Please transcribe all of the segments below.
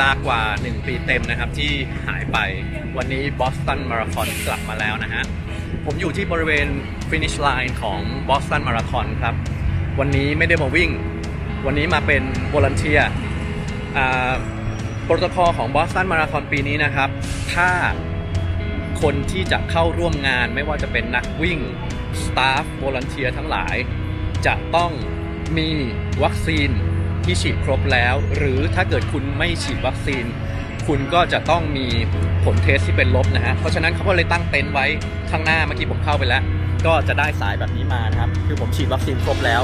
ลากว่า 1 ปีเต็มนะครับที่หายไปวันนี้บอสตันมาราธอนกลับมาแล้วนะฮะ ผมอยู่ที่บริเวณ finish line ของบอสตันมาราธอนครับ วันนี้ไม่ได้มาวิ่ง วันนี้มาเป็นวอล u n เทียโปรโตคอลของบอสตันมาราธอนปีนี้นะครับ ถ้าคนที่จะเข้าร่วมงานไม่ว่าจะเป็นนักวิ่งสตาฟวอล u n เทียทั้งหลาย จะต้องมีวัคซีน ที่ฉีดครบแล้ว หรือถ้าเกิดคุณไม่ฉีดวัคซีน คุณก็จะต้องมีผลเทสที่เป็นลบนะฮะเพราะฉะนั้นเขาก็เลยตั้งเต็นท์ไว้ข้างหน้าเมื่อกี้ผมเข้าไปแล้ว ก็จะได้สายแบบนี้มานะครับ คือผมฉีดวัคซีนครบแล้ว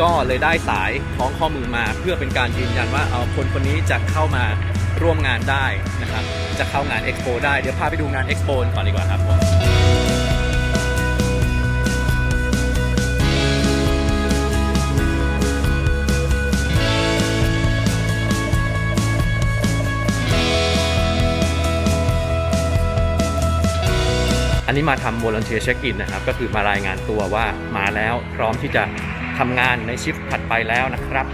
ก็เลยได้สายคล้องข้อมือมาเพื่อเป็นการยืนยันว่าเอาคนคนนี้จะเข้ามาร่วมงานได้นะครับจะเข้างานเอ็กโปได้เดี๋ยวพาไปดูงานเอ็กโปก่อนดีกว่าครับผม นนี้มาทำ volunteer check in นะครับ ก็คือมารายงานตัวว่ามาแล้วพร้อมที่จะทำงานในชิฟต์ถัดไปแล้วนะครับ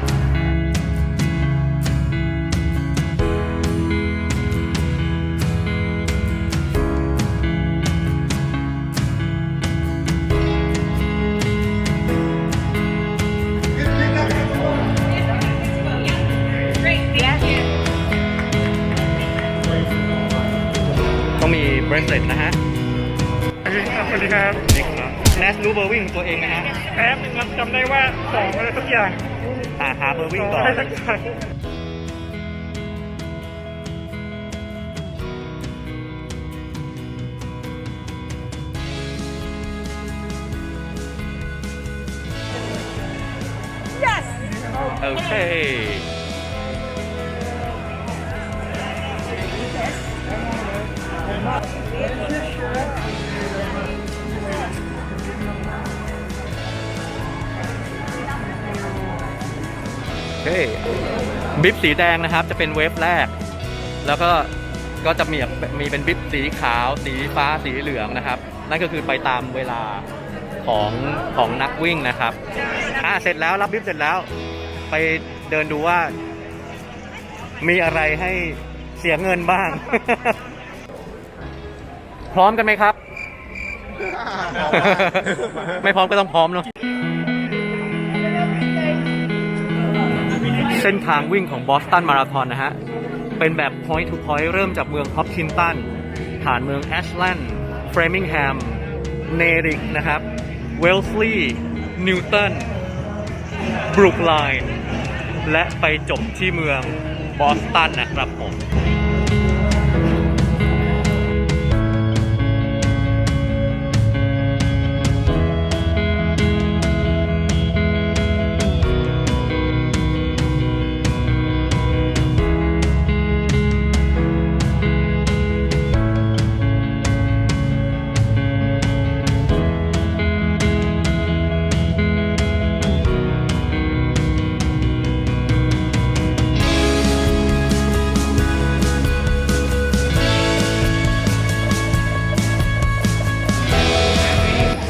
ต้องมีเบรสเลตนะฮะ สวัสดีครับสวัสดีครับนี่ครับแนสรู้เบอร์วิ่งตัวเองนะฮะแป๊บนึงครับจำได้ว่าของอะไรสักอย่างอ่าหาเบอร์วิ่ขงองก่ออะไรนสักอย่างโอเค เคบิบสีแดงนะครับ จะเป็นเวฟแรก แล้วก็ก็จะมีมีเป็นบิบสีขาว สีฟ้าสีเหลืองนะครับ นั่นก็คือไปตามเวลาของของนักวิ่งนะครับอ่าเสร็จแล้วรับบิบเสร็จแล้ว ไปเดินดูว่า มีอะไรให้เสียเงินบ้าง พร้อมกันไหมครับ ไม่พร้อมก็ต้องพร้อมเนาะ เส้นทางวิ่งของบอสตันมาราธอนนะฮะ เป็นแบบ point to point เริ่มจากเมืองฮอปคินตัน ผ่านเมืองแอชแลนด์เฟรมิงแฮม เนริกนะครับ เวลส์ลีย์นิวตัน บรุกไลน์ และไปจบที่เมืองบอสตันนะครับผม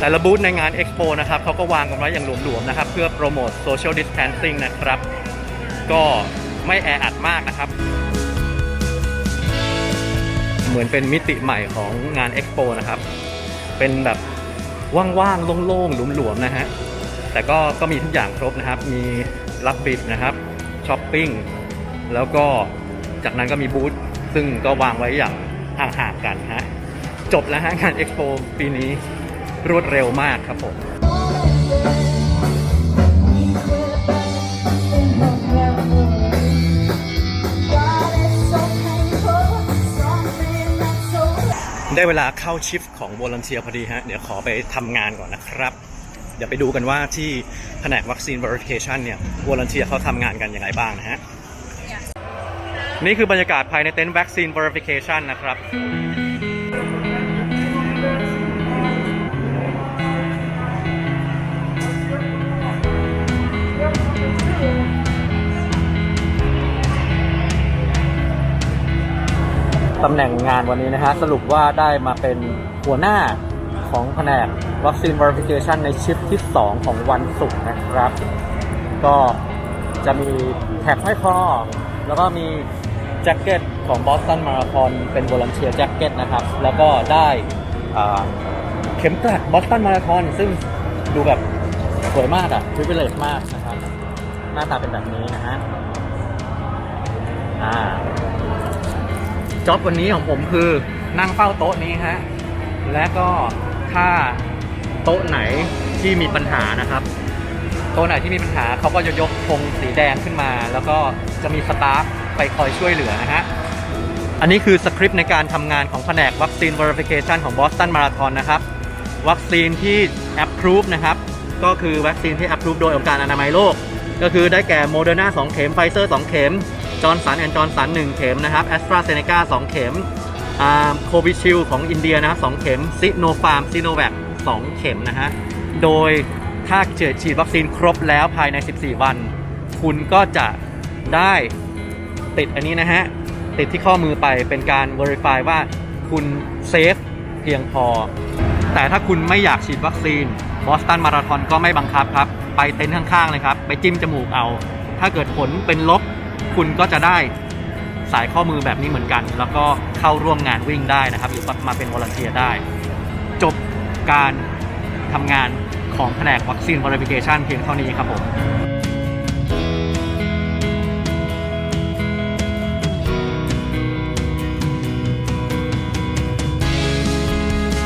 แต่ละบูธในงานเอ็กโปนะครับเขาก็วางกันไว้อย่างหลวมๆนะครับ เพื่อโปรโมทโซเชียลดิส a ทนซิ่งนะครับ ก็ไม่แออัดมากนะครับ เหมือนเป็นมิติใหม่ของงานเอ็กโปนะครับ เป็นแบบว่างๆ โล่งๆ หลวมๆ นะฮะ แต่ก็ก็มีทุกอย่างครบนะครับ มีรับบิดนะครับช้อปปิ้งแล้วก็จากนั้นก็มีบูธซึ่งก็วางไว้อย่างห่างๆกันฮะจบแล้วฮะงานเอ็กโปปีนี้ รวดเร็วมากครับผมได้เวลาเข้าชิฟของวอล u n เทียพอดีฮะ เดี๋ยวขอไปทำงานก่อนนะครับ เดี๋ยวไปดูกันว่าที่แผนกวัคซีน verification เนี่ยวอล u n เทียเขาทำงานกันยังไงบ้างนะฮะ นี่คือบรรยากาศภายในเต็นท์วัคซีน verification นะครับ ตำแหน่งงานวันนี้นะฮะ สรุปว่าได้มาเป็นหัวหน้าของแผนกวัคซีน verification ในชิปที่ 2 ของวันศุกร์นะครับ ก็จะมีแท็กห้อยคอแล้วก็มีแจ็คเก็ตของ Boston Marathon เป็น Volunteer Jacket นะครับ แล้วก็ได้เข็มกลัด Boston Marathon ซึ่งดูแบบสวยมากอะ privilege มากนะครับ หน้าตาเป็นแบบนี้นะฮะอ่า จ็อบวันนี้ของผมคือนั่งเฝ้าโต๊ะนี้ฮะ และก็ถ้าโต๊ะไหนที่มีปัญหานะครับ โต๊ะไหนที่มีปัญหาเขาก็จะยกธงสีแดงขึ้นมา แล้วก็จะมีสตาฟไปคอยช่วยเหลือนะฮะ อันนี้คือสคริปต์ในการทำงานของแผนกวัคซีน verification ของ Boston Marathon นะครับ วัคซีนที่ approve นะครับ ก็คือวัคซีนที่ approve โดยองค์การอนามัยโลก ก็คือได้แก่โมเดอร์นา2เข็มไฟเซอร์2เข็ม จอร์นสันแอนด์จอร์นสัน1เข็มนะครับแอสตราเซเนกา2เข็มโควิชิลของอินเดียนะครับ2เข็มซิโนฟาร์มซิโนแวค2เข็มนะฮะ โดยถ้าเจอฉีดวัคซีนครบแล้วภายใน 14 วัน คุณก็จะได้ติดอันนี้นะฮะ ติดที่ข้อมือไปเป็นการ Verify ว่าคุณเซฟเพียงพอ แต่ถ้าคุณไม่อยากฉีดวัคซีนบอสตันมาราธอนก็ไม่บังคับครับ ไปเต็นท์ข้างๆเลยครับ ไปจิ้มจมูกเอา ถ้าเกิดผลเป็นลบ คุณก็จะได้สายข้อมือแบบนี้เหมือนกัน แล้วก็เข้าร่วมงานวิ่งได้นะครับ หรือมาเป็นวอลเนเทียได้ จบการทำงานของแผนกวัคซีน verification เพียงเท่านี้ครับผม